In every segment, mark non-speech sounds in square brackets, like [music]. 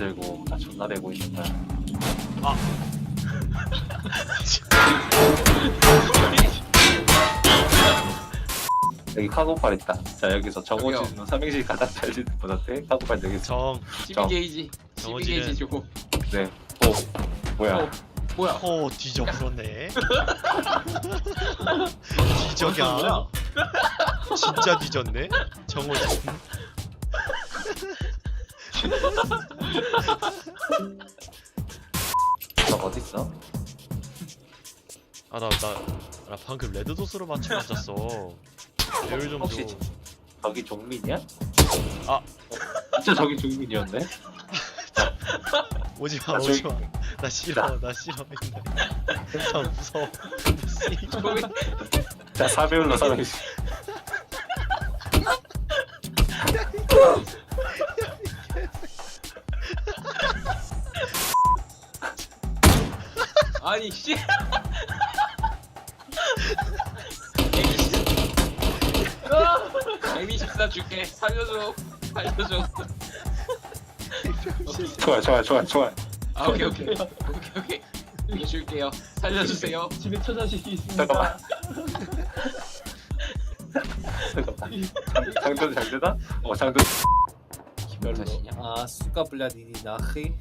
들고 나 존나 대고 거야. 아. [laughs] 여기 카고팔 있다. 자 여기서 저기요. 정호진 삼행시 가장 잘 짓는 분한테 카고팔 되겠어. 정12 게이지 12 정어지는- 게이지 주고 네. 오 뭐야? 어, 뭐야 호 뒤져버렸네 무슨 뒤적야 소리야? 진짜 뒤졌네 정호진 너 어디 있어? 아 나 나 나 방금 레드도스로 맞춰 맞았어 배율 좀 혹시 줘. 저기 종민이야? 아. 어, 진짜 저기 종민이었네? 오지마 아, 저기- 오지마 나 싫어 나 싫어 나 무서워 씨. 조금이 자 사배율로 삼행시. 아니 씨 에미 14 줄게 살려줘 살려줘 좋아 좋아 좋아 좋아. 아 오케이 오케이 오케이 오케이 여기 줄게요 살려주세요 집에 처자식이 있습니다. 잠깐만. 잠깐만. 장- 장전 잘 되나? 어 장전. 별로. 자신이야? 아 수가 블라디니 나히.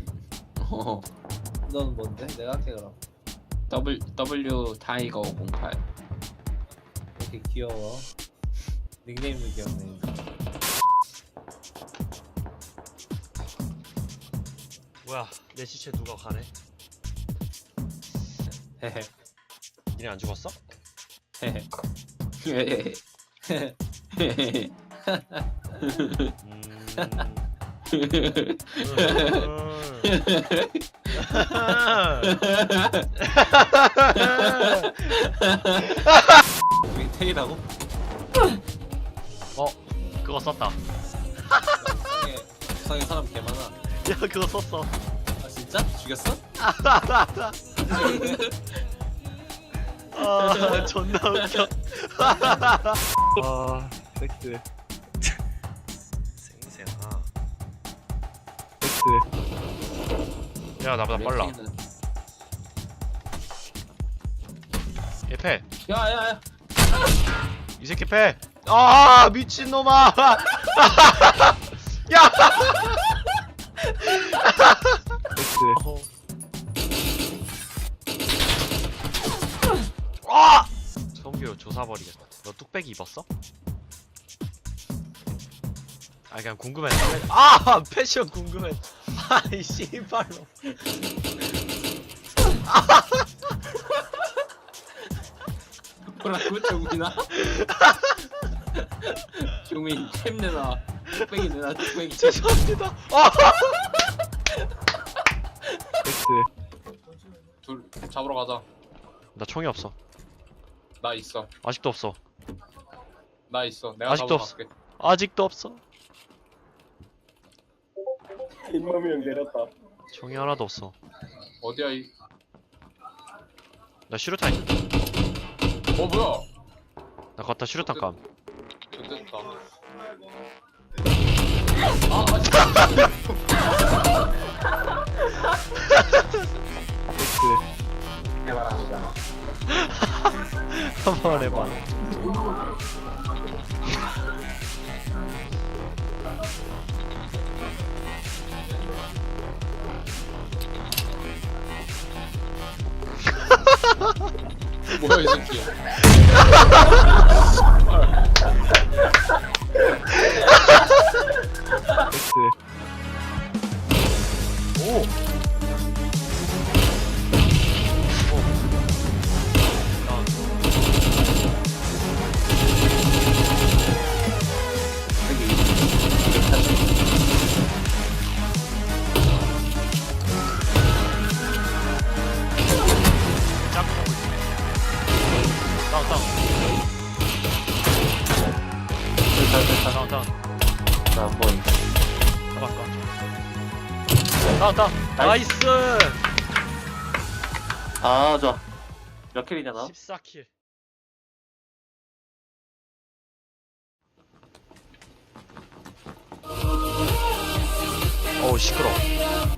어 너는 뭔데? 내가 할게 그럼. W W 타이거 508 이렇게 귀여워. 닉네임도 귀엽네. 뭐야 내 시체 누가 가네 헤헤. 니네 안 죽었어? 헤헤. 음... [laughs] 우리 테이라고? 어 그거 썼다 세상에 세상에 사람 개 많아. 야 그거 썼어 아 진짜? 죽였어? 아 존나 웃겨 아, 섹스, 생생아 섹스. 야 나보다 빨라 얘 패 야야야 이 새끼 패! 아 미친놈아! [laughs] 야! 아! 성규 조사버리겠다. 너 뚝배기 입었어? 아 그냥 궁금해. 아 패션 궁금해. 아이 씨발로. 뭐라고 종민아 종민 템 내놔 뚝배기 내놔 뚝배기 죄송합니다. 아! [laughs] 둘 잡으러 가자 나 총이 없어. 나 있어 아직도 없어. 나 있어 내가 아직도 잡으러 없어. 갈게 아직도 없어. 잇몸이 형 내렸다. 총이 하나도 없어. 어디야 이... 나 슈루탄. 어 뭐야 나 갖다 슈루탄 감. 좋됐다 아 진짜 섹스. [laughs] 한번 해봐. 뭐야 이 새끼 섹스. [laughs] 오. 다운 됐다 됐다. 다운 다운. 나안 보인. 잡았어 다운 다운. 나이스. 아 좋아. 몇 킬이냐 너? 14킬. 어우 시끄러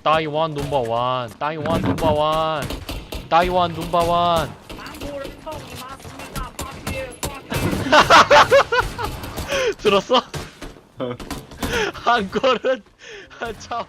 따이완 넘버원. 따이완 넘버원. 따이완 넘버원 [laughs] 들었어? 한 걸은 참